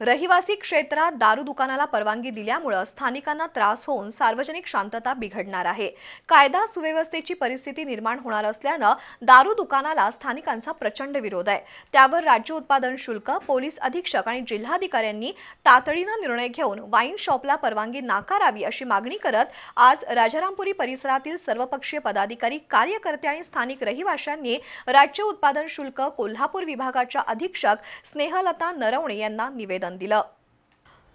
रहिवासी क्षेत्रात दारू दुकानाला परवानगी दिल्यामुळं स्थानिकांना त्रास होऊन सार्वजनिक शांतता बिघडणार आहे. कायदा सुव्यवस्थेची परिस्थिती निर्माण होणार असल्यानं दारू दुकानाला स्थानिकांचा प्रचंड विरोध आहे. त्यावर राज्य उत्पादन शुल्क पोलीस अधीक्षक आणि जिल्हाधिकाऱ्यांनी तातडीनं निर्णय घेऊन वाईन शॉपला परवानगी नाकारावी अशी मागणी करत आज राजारामपुरी परिसरातील सर्वपक्षीय पदाधिकारी कार्यकर्ते आणि स्थानिक रहिवाशांनी राज्य उत्पादन शुल्क कोल्हापूर विभागाच्या अधीक्षक स्नेहलता नरवणे यांना निवेदन दिलं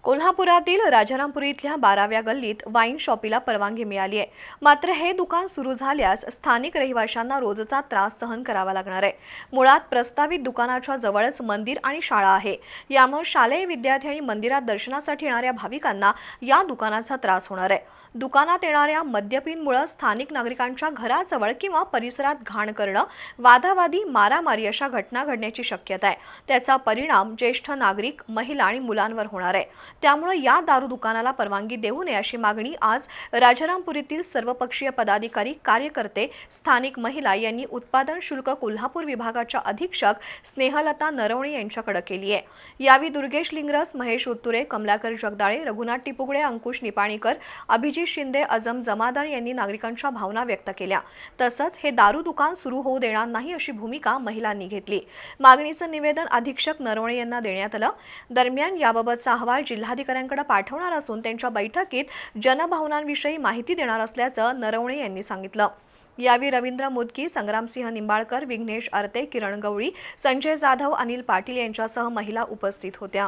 कोल्हापुरातील राजारामपुरी इथल्या बाराव्या गल्लीत वाईन शॉपीला परवानगी मिळाली आहे. मात्र हे दुकान सुरू झाल्यास स्थानिक रहिवाशांना रोजचा त्रास सहन करावा लागणार आहे. मुळात प्रस्तावित दुकानाच्या जवळच मंदिर आणि शाळा आहे. यामुळे शालेय विद्यार्थी आणि मंदिरात दर्शनासाठी येणाऱ्या भाविकांना या दुकानाचा त्रास होणार आहे. दुकानात येणाऱ्या मद्यपींमुळे स्थानिक नागरिकांच्या घराजवळ किंवा परिसरात घाण करणं वादावादी मारामारी अशा घटना घडण्याची शक्यता आहे. त्याचा परिणाम ज्येष्ठ नागरिक महिला आणि मुलांवर होणार आहे. त्यामुळे या दारू दुकानाला परवानगी देऊ नये अशी मागणी आज राजारामपुरीतील सर्वपक्षीय पदाधिकारी कार्यकर्ते स्थानिक महिला यांनी उत्पादन शुल्क कोल्हापूर विभागाच्या अधीक्षक स्नेहलता नरवणे यांच्याकडे केली आहे. यावेळी दुर्गेश लिंगरस महेश उत्तुरे कमलाकर जगदाळे रघुनाथ टिपुगडे अंकुश निपाणीकर अभिजित शिंदे अजम जमादार यांनी नागरिकांच्या भावना व्यक्त केल्या. तसंच हे दारू दुकान सुरू होऊ देणार नाही अशी भूमिका महिलांनी घेतली. मागणीचं निवेदन अधीक्षक नरवणे यांना देण्यात आलं. दरम्यान याबाबतचा अहवाल जिल्हाधिकाऱ्यांकडे पाठवणार असून त्यांच्या बैठकीत जनभावनांविषयी माहिती देणार असल्याचं नरवणे यांनी सांगितलं. यावेळी रवींद्र मुदकी संग्रामसिंह निंबाळकर विघ्नेश अर्ते किरण गवळी संजय जाधव अनिल पाटील यांच्यासह महिला उपस्थित होत्या.